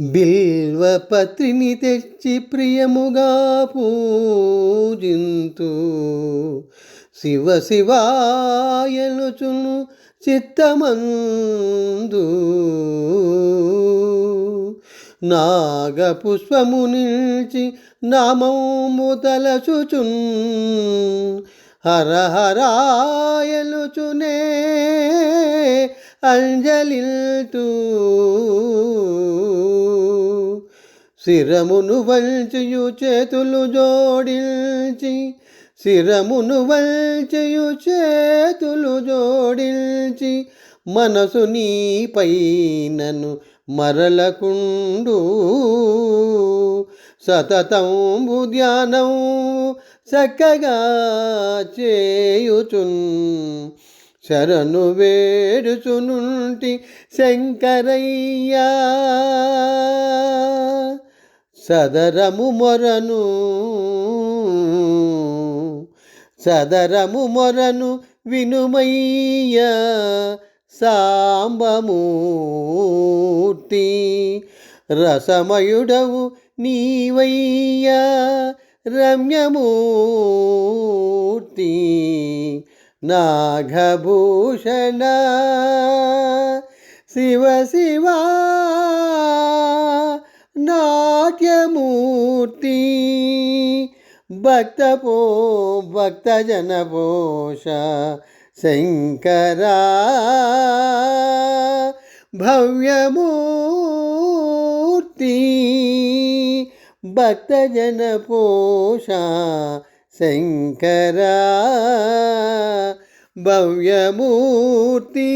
బిల్వపత్రిని తెచ్చి ప్రియముగా పూజింతు. శివ శివాయలుచును చిత్తమందు. నాగపుష్పము నిల్చి నామము తలచుచున్ హర హరాయలుచునే అంజలిల్తూ. శిరమును వల్చియు చేతులు జోడించి శిరమును వల్చియు చేతులు జోడించి మనసు నీపైనను మరలకుండు. సతతంబు ధ్యానం చక్కగా చేయుచున్. శరణు వేడుచునుంటి శంకరయ్యా. సదరము మొరను సదరము మొరను వినుమయ్య సాంబమూర్తి. రసమయుడవు నీవయ్యా రమ్యమూర్తి నాగభూషణ శివ శివా నాట్యమూర్తి భక్తపో భక్తజనపోష శంకరా భవ్యమూర్తి భక్తజన పోష శంకరా భవ్యమూర్తి